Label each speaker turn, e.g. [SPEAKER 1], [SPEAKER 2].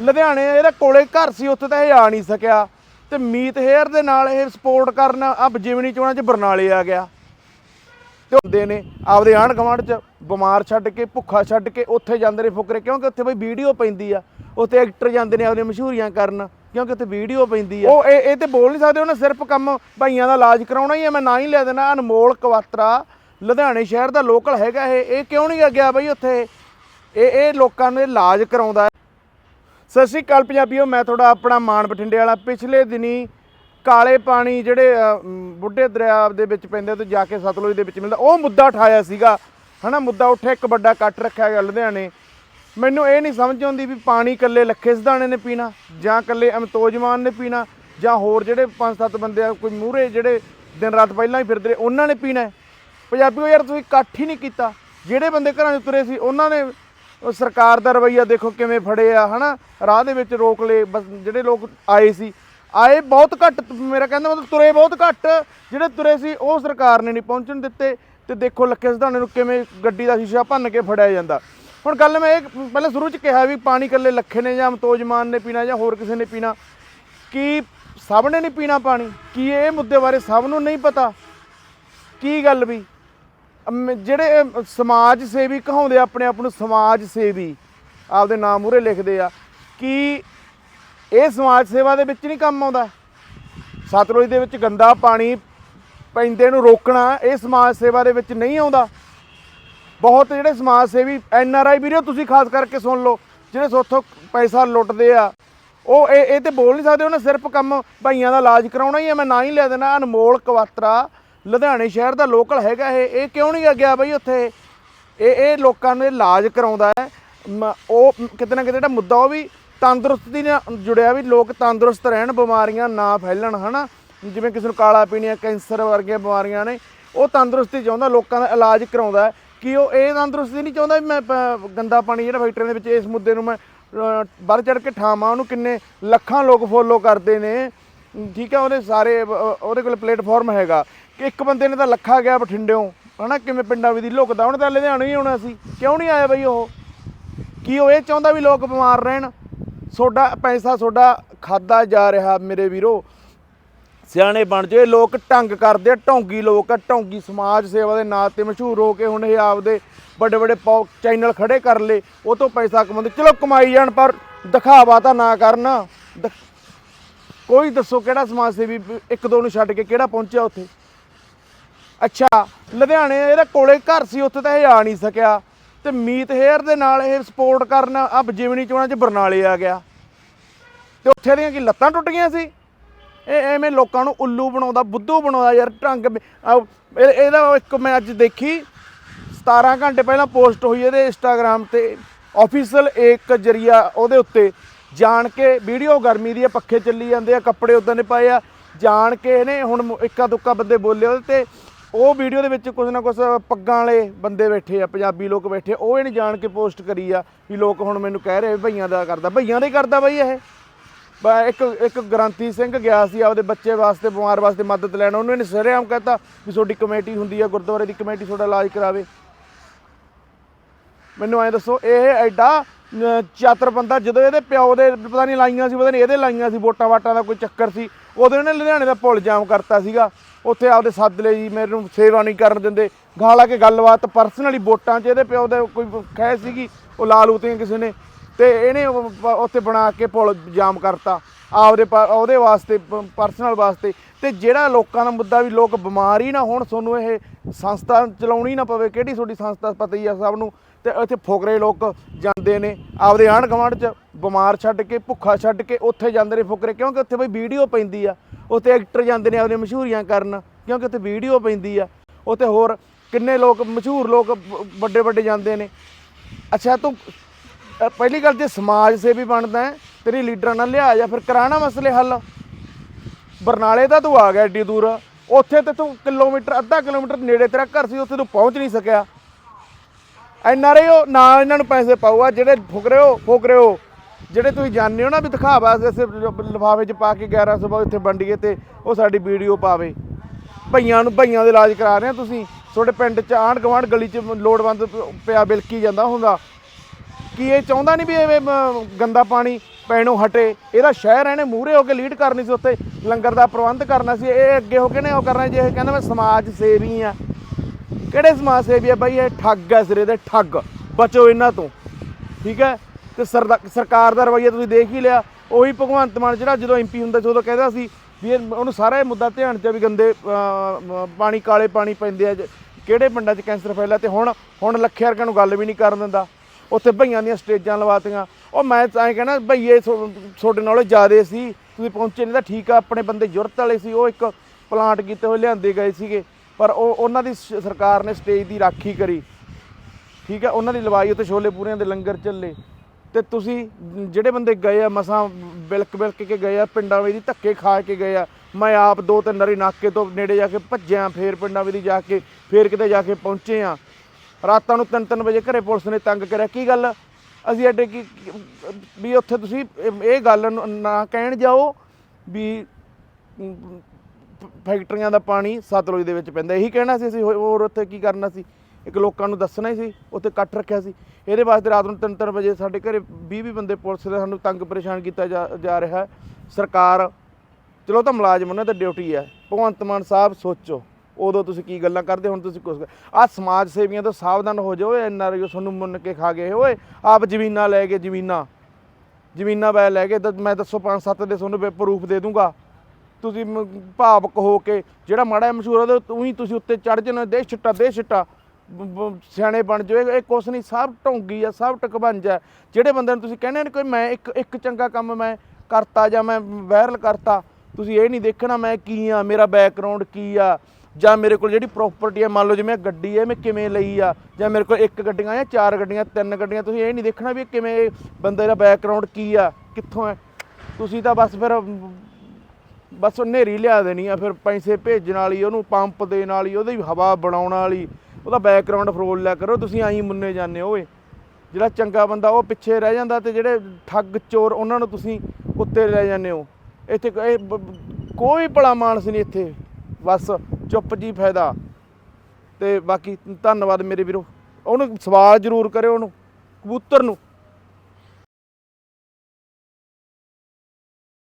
[SPEAKER 1] ਲੁਧਿਆਣੇ ਇਹਦੇ ਕੋਲੇ ਘਰ ਸੀ, ਉੱਥੇ ਤਾਂ ਇਹ ਆ ਨਹੀਂ ਸਕਿਆ। ਤੇ ਮੀਤ ਹੇਅਰ ਦੇ ਨਾਲ ਇਹ ਸਪੋਰਟ ਕਰਨ ਆ ਜਿਮਨੀ ਚੋਣਾਂ 'ਚ ਬਰਨਾਲੇ ਆ ਗਿਆ। ਤੇ ਹੁੰਦੇ ਨੇ ਆਪਦੇ ਆਂਢ ਗੁਆਂਢ 'ਚ ਬਿਮਾਰ ਛੱਡ ਕੇ, ਭੁੱਖਾ ਛੱਡ ਕੇ ਉੱਥੇ ਜਾਂਦੇ ਨੇ ਫੁਕਰੇ, ਕਿਉਂਕਿ ਉੱਥੇ ਬਈ ਵੀਡੀਓ ਪੈਂਦੀ ਆ। ਉੱਥੇ ਐਕਟਰ ਜਾਂਦੇ ਨੇ ਆਪਦੀਆਂ ਮਸ਼ਹੂਰੀਆਂ ਕਰਨ, ਕਿਉਂਕਿ ਉੱਥੇ ਵੀਡੀਓ ਪੈਂਦੀ ਆ। ਉਹ ਇਹ ਇਹ ਤੇ ਬੋਲ ਨਹੀਂ ਸਕਦੇ, ਉਹਨੇ ਸਿਰਫ ਕੰਮ ਭਾਈਆਂ ਦਾ ਇਲਾਜ ਕਰਾਉਣਾ ਹੀ ਆ। ਮੈਂ ਨਾ ਹੀ ਲੈ ਦੇਣਾ ਅਨਮੋਲ ਕਵਾਤਰਾ। ਲੁਧਿਆਣੇ ਸ਼ਹਿਰ ਦਾ ਲੋਕਲ ਹੈਗਾ ਇਹ। ਇਹ ਕਿਉਂ ਨਹੀਂ ਗਿਆ ਬਈ ਉੱਥੇ? ਇਹ ਇਹ ਲੋਕਾਂ ਨੂੰ ਇਲਾਜ ਕਰਾਉਂਦਾ ਸਤਿ ਸ਼੍ਰੀ ਅਕਾਲ ਪੰਜਾਬੀਓ, ਮੈਂ ਤੁਹਾਡਾ ਆਪਣਾ ਮਾਨ ਬਠਿੰਡੇ ਵਾਲਾ। ਪਿਛਲੇ ਦਿਨੀ ਕਾਲੇ ਪਾਣੀ ਜਿਹੜੇ ਬੁੱਢੇ ਦਰਿਆ ਦੇ ਵਿੱਚ ਪੈਂਦੇ ਤੇ ਜਾ ਕੇ ਸਤਲੁਜ ਦੇ ਵਿੱਚ ਮਿਲਦਾ। ਉਹ ਮੁੱਦਾ ਉਠਾਇਆ ਸੀਗਾ। ਹਨਾ, ਮੁੱਦਾ ਉੱਠਿਆ, ਇੱਕ ਵੱਡਾ ਕੱਟ ਰੱਖਿਆ ਗਿਆ ਲੁਧਿਆਣੇ ਮੈਨੂੰ ਇਹ ਨਹੀਂ ਸਮਝ ਆਉਂਦੀ ਵੀ ਪਾਣੀ ਇਕੱਲੇ ਲੱਖੇ ਸਿਧਾਣੇ ਨੇ ਪੀਣਾ, ਜਾਂ ਇਕੱਲੇ ਅਮਤੋਜਮਾਨ ਨੇ ਪੀਣਾ, ਜਾਂ ਹੋਰ ਜਿਹੜੇ ਪੰਜ ਸੱਤ ਬੰਦੇ ਆ, ਕੋਈ ਮੂਹਰੇ ਜਿਹੜੇ ਦਿਨ ਰਾਤ ਪਹਿਲਾਂ ਹੀ ਫਿਰਦੇ ਰਹੇ ਉਹਨਾਂ ਨੇ ਪੀਣਾ ਹੈ। ਪੰਜਾਬੀਓ ਯਾਰ, ਤੁਸੀਂ ਇਕੱਠ ਹੀ ਨਹੀਂ ਕੀਤਾ। ਜਿਹੜੇ ਬੰਦੇ ਘਰਾਂ 'ਚ ਉਤਰੇ ਸੀ, ਉਹਨਾਂ ਨੇ ਉਹ ਸਰਕਾਰ ਦਾ ਰਵਈਆ ਦੇਖੋ ਕਿਵੇਂ ਫੜੇ ਆ, ਹਨਾ? ਰਾਹ ਦੇ ਵਿੱਚ ਰੋਕ ਲਏ, ਬਸ ਜਿਹੜੇ ਲੋਕ ਆਏ ਸੀ। ਆਏ ਬਹੁਤ ਘੱਟ, ਮੇਰਾ ਕਹਿੰਦਾ ਮਤਲਬ ਤੁਰੇ ਬਹੁਤ ਘੱਟ। ਜਿਹੜੇ ਤੁਰੇ ਸੀ, ਉਹ ਸਰਕਾਰ ਨੇ ਨਹੀਂ ਪਹੁੰਚਣ ਦਿੱਤੇ। ਤੇ ਦੇਖੋ ਲੱਖੇ ਸਿਧਾਣੇ ਨੂੰ ਕਿਵੇਂ ਗੱਡੀ ਦਾ ਸ਼ੀਸ਼ਾ ਭੰਨ ਕੇ ਫੜਿਆ ਜਾਂਦਾ। ਹੁਣ ਗੱਲ ਮੈਂ ਇਹ ਪਹਿਲਾਂ ਸ਼ੁਰੂ ਚ ਕਿਹਾ ਵੀ ਪਾਣੀ ਇਕੱਲੇ ਲੱਖੇ ਨੇ ਜਾਂ ਮਤੋਜਮਾਨ ਨੇ ਪੀਣਾ ਜਾਂ ਹੋਰ ਕਿਸੇ ਨੇ ਪੀਣਾ। ਕੀ ਸਭ ਨੇ ਨਹੀਂ ਪੀਣਾ ਪਾਣੀ? ਕੀ ਇਹ ਮੁੱਦੇ ਬਾਰੇ ਸਭ ਨੂੰ ਨਹੀਂ ਪਤਾ? ਕੀ ਗੱਲ ਵੀ? ਅਮ ਜਿਹੜੇ ਸਮਾਜ ਸੇਵੀ ਕਹਾਉਂਦੇ ਆ, ਆਪਣੇ ਆਪ ਨੂੰ ਸਮਾਜ ਸੇਵੀ, ਆਪਦੇ ਨਾਮ ਮੂਰੇ ਲਿਖਦੇ ਆ, ਕਿ ਇਹ ਸਮਾਜ ਸੇਵਾ ਦੇ ਵਿੱਚ ਨਹੀਂ ਕੰਮ ਆਉਂਦਾ। ਸਤਲੁਜ ਦੇ ਵਿੱਚ ਗੰਦਾ ਪਾਣੀ ਪੈਂਦੇ ਨੂੰ ਰੋਕਣਾ, ਇਹ ਸਮਾਜ ਸੇਵਾ ਦੇ ਵਿੱਚ ਨਹੀਂ ਆਉਂਦਾ। ਬਹੁਤ ਜਿਹੜੇ ਸਮਾਜ ਸੇਵੀ, ਐਨ ਆਰ ਆਈ ਵੀਰੋ, ਤੁਸੀਂ ਖਾਸ ਕਰਕੇ ਸੁਣ ਲਓ, ਜਿਹੜੇ ਸੋਥੋਂ ਪੈਸਾ ਲੁੱਟਦੇ ਆ, ਉਹ ਇਹ ਇਹ ਤੇ ਬੋਲ ਨਹੀਂ ਸਕਦੇ, ਉਹਨੇ ਸਿਰਫ ਕੰਮ ਭਾਈਆਂ ਦਾ ਇਲਾਜ ਕਰਾਉਣਾ ਹੀ ਹੈ ਮੈਂ ਨਾ ਹੀ ਲੈ ਦੇਣਾ, ਅਨਮੋਲ ਕਵਾਤਰਾ ਲੁਧਿਆਣੇ ਸ਼ਹਿਰ ਦਾ ਲੋਕਲ ਹੈਗਾ ਇਹ। ਇਹ ਕਿਉਂ ਨਹੀਂ ਗਿਆ ਬਈ ਉੱਥੇ? ਇਹ ਇਹ ਲੋਕਾਂ ਨੂੰ ਇਲਾਜ ਕਰਾਉਂਦਾ ਹੈ। ਮ- ਉਹ ਕਿਤੇ ਨਾ ਕਿਤੇ ਜਿਹੜਾ ਮੁੱਦਾ ਉਹ ਵੀ ਤੰਦਰੁਸਤੀ ਨਾਲ ਜੁੜਿਆ ਵੀ ਲੋਕ ਤੰਦਰੁਸਤ ਰਹਿਣ ਬਿਮਾਰੀਆਂ ਨਾ ਫੈਲਣ ਹਨਾ? ਜਿਵੇਂ ਕਿਸੇ ਨੂੰ ਕਾਲਾ ਪੀਣੀਆਂ ਕੈਂਸਰ ਵਰਗੀਆਂ ਬਿਮਾਰੀਆਂ ਨੇ ਉਹ ਤੰਦਰੁਸਤੀ ਚਾਹੁੰਦਾ ਲੋਕਾਂ ਦਾ ਇਲਾਜ ਕਰਾਉਂਦਾ ਹੈ। ਕਿ ਉਹ ਇਹ ਤੰਦਰੁਸਤੀ ਨਹੀਂ ਚਾਹੁੰਦਾ ਵੀ ਮੈਂ ਪ- ਗੰਦਾ ਪਾਣੀ ਜਿਹੜਾ ਫੈਕਟਰੀਆਂ ਦੇ ਵਿੱਚ ਇਸ ਮੁੱਦੇ ਨੂੰ ਮੈਂ ਅ, ਵੱਧ ਚੜ ਕੇ ਠਾਵਾਂ ਉਹਨੂੰ ਕਿੰਨੇ ਲੱਖਾਂ ਲੋਕ ਫੋਲੋ ਕਰਦੇ ਨੇ। ਠੀਕ ਹੈ ਉਹਦੇ ਸਾਰੇ ਅ, ਉਹਦੇ ਕੋਲ ਪਲੇਟਫਾਰਮ ਹੈਗਾ ਕਿ ਇੱਕ ਬੰਦੇ ਨੇ ਤਾਂ ਲੱਖਾ ਗਿਆ ਬਠਿੰਡਿਓਂ ਹਨਾ ਕਿਵੇਂ ਪਿੰਡਾਂ ਵੀ ਦੀ ਲੁਕਦਾ ਉਹਨੇ ਤਾਂ ਲੁਧਿਆਣੇ ਹੀ ਆਉਣਾ ਸੀ ਕਿਉਂ ਨਹੀਂ ਆਇਆ ਬਈ ਉਹ? ਕੀ ਉਹ ਇਹ ਚਾਹੁੰਦਾ ਵੀ ਲੋਕ ਬਿਮਾਰ ਰਹਿਣ? ਸੋਡਾ ਪੈਸਾ ਸੋਡਾ ਖਾਦਾ ਜਾ ਰਿਹਾ ਮੇਰੇ ਵੀਰੋ। ਸਿਆਣੇ ਬਣ ਜੇ ਲੋਕ ਢੰਗ ਕਰਦੇ ਆ ਢੌਂਗੀ ਲੋਕ ਆ ਢੌਂਗੀ ਸਮਾਜ ਸੇਵਾ ਦੇ ਨਾਂ ਤੇ ਮਸ਼ਹੂਰ ਹੋ ਕੇ ਹੁਣ ਇਹ ਆਪਦੇ ਵੱਡੇ ਵੱਡੇ ਪੌ ਚੈਨਲ ਖੜੇ ਕਰ ਲਏ ਉਹ ਤੋਂ ਪੈਸਾ ਕਮਾਉਂਦੇ। ਚਲੋ ਕਮਾਈ ਜਾਣ ਪਰ ਦਿਖਾਵਾ ਤਾਂ ਨਾ ਕਰਨ ਦਿਖ- ਕੋਈ ਦੱਸੋ ਕਿਹੜਾ ਸਮਾਜ ਸੇਵੀ ਇੱਕ ਦੋ ਨੂੰ ਛੱਡ ਕੇ ਕਿਹੜਾ ਪਹੁੰਚਿਆ ਉੱਥੇ? ਅੱਛਾ, ਲੁਧਿਆਣੇ ਇਹਦੇ ਕੋਲੇ ਘਰ ਸੀ, ਉੱਥੇ ਤਾਂ ਇਹ ਆ ਨਹੀਂ ਸਕਿਆ। ਤੇ ਮੀਤ ਹੇਅਰ ਦੇ ਨਾਲ ਇਹ ਸਪੋਰਟ ਕਰਨ ਆ ਜਿਮਨੀ ਚੋਣਾਂ 'ਚ ਬਰਨਾਲੇ ਆ ਗਿਆ। ਤੇ ਉੱਥੇ ਦੀਆਂ ਕੀ ਲੱਤਾਂ ਟੁੱਟ ਗਈਆਂ ਸੀ? ਇਹ ਐਵੇਂ ਲੋਕਾਂ ਨੂੰ ਉੱਲੂ ਬਣਾਉਂਦਾ, ਬੁੱਧੂ ਬਣਾਉਂਦਾ ਯਾਰ, ਢੰਗ ਆਹ, ਇਹ- ਇਹਦਾ ਇੱਕ ਮੈਂ ਅੱਜ ਦੇਖੀ 17 ਘੰਟੇ ਪਹਿਲਾਂ ਪੋਸਟ ਹੋਈ ਇਹਦੇ ਇੰਸਟਾਗ੍ਰam ਤੇ। ਆਫੀਸ਼ੀਅਲ ਇੱਕ ਜਰੀਆ ਉਹਦੇ ਉੱਤੇ ਜਾਣ ਕੇ ਵੀਡੀਓ ਗਰਮੀ ਦੀ ਆ, ਪੱਖੇ ਚੱਲੀ ਜਾਂਦੇ ਆ, ਕੱਪੜੇ ਉਦਾਂ ਦੇ ਪਏ ਆ। ਜਾਣ ਕੇ ਇਹਨੇ ਹੁਣ ਇੱਕਾ ਦੁੱਕਾ ਬੰਦੇ ਬੋਲੇ ਉਹਦੇ ਤੇ। ਉਹ ਵੀਡੀਓ ਦੇ ਵਿੱਚ ਕੁਝ ਨਾ ਕੁਝ ਪੱਗਾਂ ਵਾਲੇ ਬੰਦੇ ਬੈਠੇ ਆ, ਪੰਜਾਬੀ ਲੋਕ ਬੈਠੇ ਉਹ ਇਹਨੇ ਜਾਣ ਕੇ ਪੋਸਟ ਕਰੀ ਆ ਵੀ ਲੋਕ ਹੁਣ ਮੈਨੂੰ ਕਹਿ ਰਹੇ ਵੀ ਭਈਆਂ ਦਾ ਕਰਦਾ। ਭਈਆਂ ਦਾ ਹੀ ਕਰਦਾ ਬਈ ਇਹ। ਇੱਕ ਇੱਕ ਗ੍ਰਾਂਤੀ ਸਿੰਘ ਗਿਆ ਸੀ ਆਪਦੇ ਬੱਚੇ ਵਾਸਤੇ, ਬਿਮਾਰ ਵਾਸਤੇ ਮਦਦ ਲੈਣ। ਉਹਨੂੰ ਇਹਨੇ ਸਰੇਆਮ ਕਹਤਾ ਵੀ ਤੁਹਾਡੀ ਕਮੇਟੀ ਹੁੰਦੀ ਆ, ਗੁਰਦੁਆਰੇ ਦੀ ਕਮੇਟੀ ਤੁਹਾਡਾ ਇਲਾਜ ਕਰਾਵੇ। ਮੈਨੂੰ ਐਂ ਦੱਸੋ, ਇਹ ਐਡਾ ਚਾਤਰ ਬੰਦਾ ਜਦੋਂ ਇਹਦੇ ਪਿਓ ਦੇ ਪਤਾ ਨਹੀਂ ਲਾਈਆਂ ਸੀ, ਪਤਾ ਨਹੀਂ ਇਹਦੇ ਲਾਈਆਂ ਸੀ, ਵੋਟਾਂ ਵਾਟਾਂ ਦਾ ਕੋਈ ਚੱਕਰ ਸੀ। ਉਦੋਂ ਇਹਨੇ ਲੁਧਿਆਣੇ ਦਾ ਪੁਲ ਜਾਮ ਕਰਤਾ ਸੀਗਾ। ਉੱਥੇ ਆਪਦੇ ਸੱਦ ਲਏ ਜੀ ਨੂੰ ਸੇਵਾ ਨਹੀਂ ਕਰਨ ਦਿੰਦੇ। ਗਾਲਾ ਕੇ ਗੱਲਬਾਤ ਪਰਸਨਲੀ ਵੋਟਾਂ 'ਚ ਇਹਦੇ ਪਿਓ ਦਾ ਕੋਈ ਖੈ ਸੀਗੀ, ਉਹ ਲਾ ਲੂਤੀਆਂ ਕਿਸੇ ਨੇ। ਤੇ ਇਹਨੇ ਉੱਥੇ ਬਣਾ ਕੇ ਪੁਲ ਜਾਮ ਕਰਤਾ। ਆਪਦੇ ਪ- ਉਹਦੇ ਵਾਸਤੇ ਪਰਸਨਲ ਵਾਸਤੇ। ਤੇ ਜਿਹੜਾ ਲੋਕਾਂ ਦਾ ਮੁੱਦਾ ਵੀ ਲੋਕ ਬਿਮਾਰ ਹੀ ਨਾ ਹੋਣ, ਤੁਹਾਨੂੰ ਇਹ ਸੰਸਥਾ ਚਲਾਉਣੀ ਨਾ ਪਵੇ, ਕਿਹੜੀ ਤੁਹਾਡੀ ਸੰਸਥਾ ਪਤਾ ਹੀ ਆ ਸਭ ਨੂੰ। ਤੇ ਇੱਥੇ ਫੁਕਰੇ ਲੋਕ ਜਾਂਦੇ ਨੇ। ਆਪਦੇ ਆਂਢ ਗੁਆਂਢ ਚ ਬਿਮਾਰ ਛੱਡ ਕੇ, ਭੁੱਖਾ ਛੱਡ ਕੇ ਉੱਥੇ ਜਾਂਦੇ ਨੇ ਫੁਕਰੇ, ਕਿਉਂਕਿ ਉੱਥੇ ਬਈ ਵੀਡੀਓ ਪੈਂਦੀ ਆ। ਉੱਥੇ ਐਕਟਰ ਜਾਂਦੇ ਨੇ ਆਪਦੀਆਂ ਮਸ਼ਹੂਰੀਆਂ ਕਰਨ, ਕਿਉਂਕਿ ਉੱਥੇ ਵੀਡੀਓ ਪੈਂਦੀ ਆ। ਉੱਥੇ ਹੋਰ ਕਿੰਨੇ ਲੋਕ, ਮਸ਼ਹੂਰ ਲੋਕ ਵੱਡੇ ਵੱਡੇ ਜਾਂਦੇ ਨੇ। ਅੱਛਾ, ਤੂੰ ਪਹਿਲੀ ਗੱਲ ਤੇ ਸਮਾਜ ਸੇਵੀ ਬਣਦਾ ਹੈ, ਤੇਰੀ ਲੀਡਰਾਂ ਨਾਲ ਲਿਆ ਜਾਂ, ਫਿਰ ਕਰਾਣਾ ਮਸਲੇ ਹੱਲ। ਬਰਨਾਲੇ ਦਾ ਤੂੰ ਆ ਗਿਆ ਏਡੀ ਦੂਰ। ਉੱਥੇ ਤੇ ਤੂੰ ਕਿਲੋਮੀਟਰ, ਅੱਧਾ ਕਿਲੋਮੀਟਰ ਨੇੜੇ ਤੇਰਾ ਘਰ ਸੀ, ਉੱਥੇ ਤੂੰ ਪਹੁੰਚ ਨਹੀਂ ਸਕਿਆ। ਐਨ ਆਰ ਆਈ ਉਹ ਨਾ ਇਹਨਾਂ ਨੂੰ ਪੈਸੇ ਪਾਊ ਆ ਜਿਹੜੇ ਫੁਕ ਰਹੇ ਹੋ ਫੁਕ ਰਹੇ ਹੋ ਜਿਹੜੇ ਤੁਸੀਂ ਜਾਣਦੇ ਹੋ ਨਾ ਵੀ ਦਿਖਾਵਾ ਅਸੀਂ ਲਿਫਾਫੇ 'ਚ ਪਾ ਕੇ 1100 ਬਾਅਦ ਇੱਥੇ ਵੰਡੀਏ ਤੇ ਉਹ ਸਾਡੀ ਵੀਡੀਓ ਪਾਵੇ। ਭਈਆਂ ਨੂੰ ਭਈਆਂ ਦੇ ਇਲਾਜ ਕਰਾ ਰਹੇ ਆ ਤੁਸੀਂ। ਤੁਹਾਡੇ ਪਿੰਡ 'ਚ ਆਂਢ ਗੁਆਂਢ ਗਲੀ 'ਚ ਲੋੜਵੰਦ ਪਿਆ ਬਿਲਕੀ ਜਾਂਦਾ ਹੁੰਦਾ। ਕੀ ਇਹ ਚਾਹੁੰਦਾ ਨਹੀਂ ਵੀ ਐਵੇਂ ਗੰਦਾ ਪਾਣੀ ਪੈਣੋਂ ਹਟੇ? ਇਹਦਾ ਸ਼ਹਿਰ ਇਹਨੇ ਮੂਹਰੇ ਹੋ ਕੇ ਲੀਡ ਕਰਨੀ ਸੀ ਉੱਥੇ। ਲੰਗਰ ਦਾ ਪ੍ਰਬੰਧ ਕਰਨਾ ਸੀ। ਇਹ ਅੱਗੇ ਹੋ ਕੇ ਨੇ ਉਹ ਕਰਨਾ ਜੇ ਇਹ ਕਹਿੰਦਾ ਮੈਂ ਸਮਾਜ ਸੇਵੀ ਆ। ਕਿਹੜੇ ਸਮਾਜ ਸੇਵੀ ਆ ਬਾਈ? ਇਹ ਠੱਗ ਆ ਸਿਰੇ ਦੇ, ਠੱਗ। ਬਚੋ ਇਹਨਾਂ ਤੋਂ। ਠੀਕ ਹੈ? ਤੇ ਸਰਦਾ- ਸਰਕਾਰ ਦਾ ਰਵੱਈਆ ਤੁਸੀਂ ਦੇਖ ਹੀ ਲਿਆ। ਉਹੀ ਭਗਵੰਤ ਮਾਨ ਜਿਹੜਾ ਜਦੋਂ ਐਮਪੀ ਹੁੰਦਾ ਸੀ, ਉਦੋਂ ਕਹਿੰਦਾ ਸੀ ਵੀ ਇਹ ਉਹਨੂੰ ਸਾਰਾ ਇਹ ਮੁੱਦਾ ਧਿਆਨ 'ਚ ਆ ਵੀ ਗੰਦੇ ਪਾਣੀ, ਕਾਲੇ ਪਾਣੀ ਪੈਂਦੇ ਆ। ਜ- ਕਿਹੜੇ ਪਿੰਡਾਂ 'ਚ ਕੈਂਸਰ ਫੈਲਿਆ ਤੇ ਹੁਣ ਹੁਣ ਲੱਖੇ ਵਰਗਿਆਂ ਨੂੰ ਗੱਲ ਵੀ ਨਹੀਂ ਕਰਨ ਦਿੰਦਾ। ਉੱਥੇ ਭਈਆਂ ਦੀਆਂ ਸਟੇਜਾਂ ਲਵਾਤੀਆਂ। ਉਹ ਮੈਂ ਤਾਂ ਐਂ ਕਹਿਣਾ ਭਈਏ ਥੋ- ਤੁਹਾਡੇ ਨਾਲੋਂ ਜ਼ਿਆਦੇ ਸੀ। ਤੁਸੀਂ ਪਹੁੰਚੇ ਨਹੀਂ ਤਾਂ ਠੀਕ ਆ, ਆਪਣੇ ਬੰਦੇ ਜੁਰਤ ਵਾਲੇ ਸੀ। ਉਹ ਇੱਕ ਪਲਾਂਟ ਕੀਤੇ ਹੋਏ ਲਿਆਂਦੇ ਗਏ ਸੀਗੇ। ਪਰ ਉਹ ਉਹਨਾਂ ਦੀ ਸ- ਸਰਕਾਰ ਨੇ ਸਟੇਜ ਦੀ ਰਾਖੀ ਕਰੀ। ਠੀਕ ਹੈ? ਉਹਨਾਂ ਦੀ ਲਵਾਈ ਉੱਤੇ ਛੋਲੇ ਪੂਰੀਆਂ ਦੇ ਲੰਗਰ ਚੱਲੇ। ਤੇ ਤੁਸੀਂ ਜਿਹੜੇ ਬੰਦੇ ਗਏ ਆ ਮਸਾਂ ਬਿਲਕ ਬਿਲਕ ਕੇ ਗਏ ਆ ਪਿੰਡਾਂ ਵਿੱਚ ਦੀ ਧੱਕੇ ਖਾ ਕੇ ਗਏ ਆ ਮੈਂ ਆਪ ਦੋ ਤਿੰਨ ਨਰੀ ਨਾਕੇ ਤੋਂ ਨੇੜੇ ਜਾ ਕੇ ਭੱਜਿਆ ਫੇਰ ਪਿੰਡਾਂ ਵਿੱਚ ਦੀ ਜਾ ਕੇ ਫੇਰ ਕਿਤੇ ਜਾ ਕੇ ਪਹੁੰਚੇ ਆ। ਰਾਤਾਂ ਨੂੰ ਤਿੰਨ ਤਿੰਨ ਵਜੇ ਘਰੇ ਪੁਲਿਸ ਨੇ ਤੰਗ ਕਰਿਆ। ਕੀ ਗੱਲ? ਅਸੀਂ ਐਡੇ ਕੀ ਵੀ ਉੱਥੇ ਤੁਸੀਂ ਇਹ- ਇਹ ਗੱਲ ਨੂੰ ਨਾ ਕਹਿਣ ਜਾਓ ਵੀ ਅਮ, ਫੈਕਟਰੀਆਂ ਦਾ ਪਾਣੀ ਸਤਲੁਜ ਦੇ ਵਿੱਚ ਪੈਂਦਾ। ਇਹੀ ਕਹਿਣਾ ਸੀ ਅਸੀਂ ਹੋ- ਹੋਰ ਉੱਥੇ ਕੀ ਕਰਨਾ ਸੀ? ਇੱਕ ਲੋਕਾਂ ਨੂੰ ਦੱਸਣਾ ਹੀ ਸੀ, ਉੱਥੇ ਇਕੱਠ ਰੱਖਿਆ ਸੀ। ਇਹਦੇ ਵਾਸਤੇ ਰਾਤ ਨੂੰ ਤਿੰਨ ਤਿੰਨ ਵਜੇ ਸਾਡੇ ਘਰੇ 20 20 ਬੰਦੇ ਪੁਲਿਸ ਦੇ ਸਾਨੂੰ ਤੰਗ ਪਰੇਸ਼ਾਨ ਕੀਤਾ ਜਾ ਜਾ ਰਿਹਾ ਸਰਕਾਰ, ਚਲੋ ਤਾਂ ਮੁਲਾਜ਼ਮ, ਉਹਨਾਂ ਦਾ ਡਿਊਟੀ ਹੈ। ਭਗਵੰਤ ਮਾਨ ਸਾਹਿਬ, ਸੋਚੋ, ਉਦੋਂ ਤੁਸੀਂ ਕੀ ਗੱਲਾਂ ਕਰਦੇ, ਹੁਣ ਤੁਸੀਂ ਕੁਛ ਆ ਸਮਾਜ ਸੇਵੀਆਂ ਤੋਂ ਸਾਵਧਾਨ ਹੋ ਜਾਓ ਐਨ ਆਰ ਆਈ ਤੁਹਾਨੂੰ ਮੁੰਨ ਕੇ ਖਾ ਗਏ ਓਏ ਆਪ ਜ਼ਮੀਨਾਂ ਲੈ ਕੇ ਜ਼ਮੀਨਾਂ। ਜ਼ਮੀਨਾਂ ਬੈ ਲੈ ਕੇ ਤਾਂ ਮੈਂ ਦੱਸੋ ਪੰਜ ਸੱਤ ਦੇ ਤੁਹਾਨੂੰ ਪ੍ਰੂਫ ਦੇ ਦੂੰਗਾ। ਤੁਸੀਂ ਮ- ਭਾਵਕ ਹੋ ਕੇ, ਜਿਹੜਾ ਮਾੜਾ ਮਸ਼ਹੂਰ ਉਹਦੇ ਤੂੰ ਹੀ ਤੁਸੀਂ ਉੱਤੇ ਚੜ ਜਾਣਾ ਦੇ ਛਿੱਟਾ ਦੇ ਛਿੱਟਾ। ਬ- ਸਿਆਣੇ ਬਣ ਜਾਓ, ਇਹ ਕੁਛ ਨਹੀਂ, ਸਭ ਢੋਂਗੀ ਆ, ਸਭ ਟਕਬੰਜ ਆ ਜਿਹੜੇ ਬੰਦੇ ਨੂੰ ਤੁਸੀਂ ਕਹਿੰਦੇ ਨੇ ਕੋਈ ਮੈਂ ਇੱਕ ਇੱਕ ਚੰਗਾ ਕੰਮ ਮੈਂ ਕਰਤਾ ਜਾਂ ਮੈਂ ਵਾਇਰਲ ਕਰਤਾ, ਤੁਸੀਂ ਇਹ ਨਹੀਂ ਦੇਖਣਾ ਮੈਂ ਕੀ ਆ, ਮੇਰਾ ਬੈਕਗ੍ਰਾਉਂਡ ਕੀ ਆ, ਜਾਂ ਮੇਰੇ ਕੋਲ ਜਿਹੜੀ ਪ੍ਰਾਪਰਟੀ ਆ, ਮੰਨ ਲਓ ਜਿਵੇਂ ਇਹ ਗੱਡੀ ਹੈ ਮੈਂ ਕਿਵੇਂ ਲਈ ਆ, ਜਾਂ ਮੇਰੇ ਕੋਲ ਇੱਕ ਗੱਡੀਆਂ ਜਾਂ ਚਾਰ ਗੱਡੀਆਂ, ਤਿੰਨ ਗੱਡੀਆਂ, ਤੁਸੀਂ ਇਹ ਨਹੀਂ ਦੇਖਣਾ ਵੀ ਕਿਵੇਂ ਬੰਦੇ ਦਾ ਬੈਕਗ੍ਰਾਉਂਡ ਕੀ ਆ, ਕਿੱਥੋਂ ਹੈ। ਤੁਸੀਂ ਤਾਂ ਬਸ ਫਿਰ ਬਸ ਉਹ ਨੇਰੀ ਲਿਆ ਦੇਣੀ ਆ, ਫਿਰ ਪੈਸੇ ਭੇਜਣ ਵਾਲੀ, ਉਹਨੂੰ ਪੰਪ ਦੇਣ ਵਾਲੀ, ਉਹਦੀ ਹਵਾ ਬਣਾਉਣ ਵਾਲੀ, ਉਹਦਾ ਬੈਕਗ੍ਰਾਉਂਡ ਫਰੋਲ ਲਿਆ ਕਰੋ, ਤੁਸੀਂ ਆਈ ਮੁੰਨੇ ਜਾਂਦੇ ਓਏ। ਜਿਹੜਾ ਚੰਗਾ ਬੰਦਾ ਉਹ ਪਿੱਛੇ ਰਹਿ ਜਾਂਦਾ ਤੇ ਜਿਹੜੇ ਠੱਗ, ਚੋਰ ਉਹਨਾਂ ਨੂੰ ਤੁਸੀਂ ਉੱਤੇ ਲੈ ਜਾਂਦੇ ਹੋ। ਇੱਥੇ ਕੋਈ ਭਲਾ ਮਾਨਸ ਨਹੀਂ ਇੱਥੇ। ਬਸ ਚੁੱਪ ਜੀ ਫਾਇਦਾ। ਤੇ ਬਾਕੀ ਧੰਨਵਾਦ ਮੇਰੇ ਵੀਰੋ। ਉਹਨੂੰ ਸਵਾਲ ਜ਼ਰੂਰ ਕਰਿਓ ਉਹਨੂੰ, ਕਬੂਤਰ ਨੂੰ।